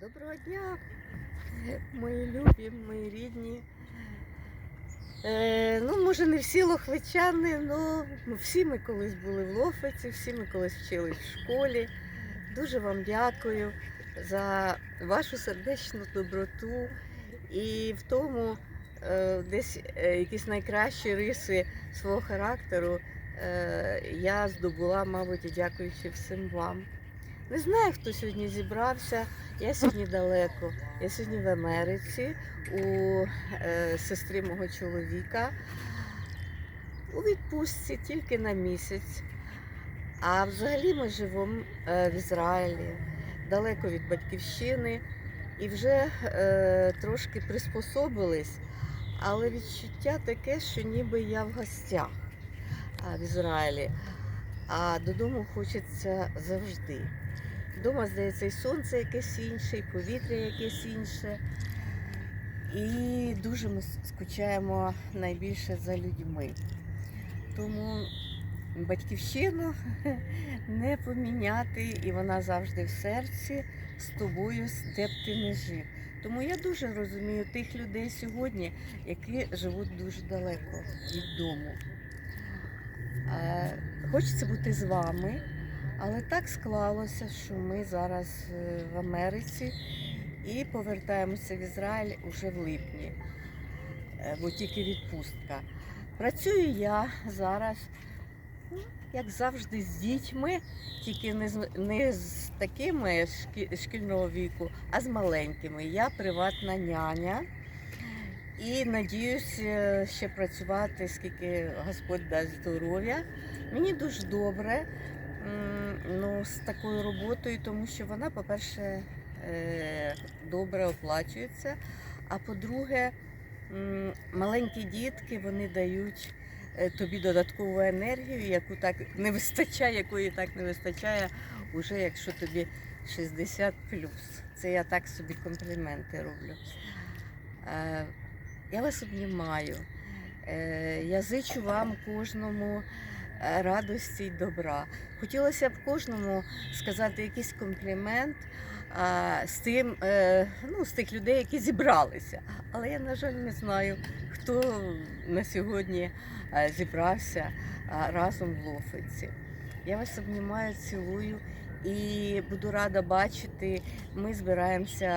Доброго дня, мої любі, мої рідні. Е, ну, може, не всі лохвичани, але всі ми колись були в Лохвиці, всі ми колись вчились в школі. Дуже вам дякую за вашу сердечну доброту і в тому е, десь е, якісь найкращі риси свого характеру е, я здобула, мабуть, дякуючи всім вам. Не знаю, хто сьогодні зібрався. Я сьогодні далеко. Я сьогодні в Америці у е, сестри мого чоловіка. У відпустці тільки на місяць. А взагалі ми живемо е, в Ізраїлі, далеко від батьківщини, і вже е, трошки приспособились, але відчуття таке, що ніби я в гостях в Ізраїлі, а додому хочеться завжди. Дома, здається, і сонце якесь інше, і повітря якесь інше. І дуже ми скучаємо найбільше за людьми. Тому батьківщину не поміняти, і вона завжди в серці з тобою, де б ти не жив. Тому я дуже розумію тих людей сьогодні, які живуть дуже далеко від дому. Е, Хочеться бути з вами, але так склалося, що ми зараз е, в Америці і повертаємося в Ізраїль уже в липні, е, бо тільки відпустка. Працюю я зараз, ну, як завжди, з дітьми, тільки не з, не з такими шкі- шкільного віку, а з маленькими. Я приватна няня. І надіюсь е, ще працювати, скільки Господь дасть здоров'я. Мені дуже добре ну, з такою роботою, тому що вона, по-перше, е, добре оплачується. А по-друге, маленькі дітки вони дають е, тобі додаткову енергію, яку так не вистачає, якої так не вистачає, уже якщо тобі 60 плюс. Це я так собі компліменти роблю. Е, Я вас обнімаю. Я зичу вам кожному радості й добра. Хотілося б кожному сказати якийсь комплімент з тим, е, ну, з тих людей, які зібралися. Але я, на жаль, не знаю, хто на сьогодні е, зібрався разом в Лофиці. Я вас обнімаю, цілую і буду рада бачити. Ми збираємося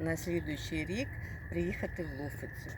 на слідуючий рік приїхати в Лофицю.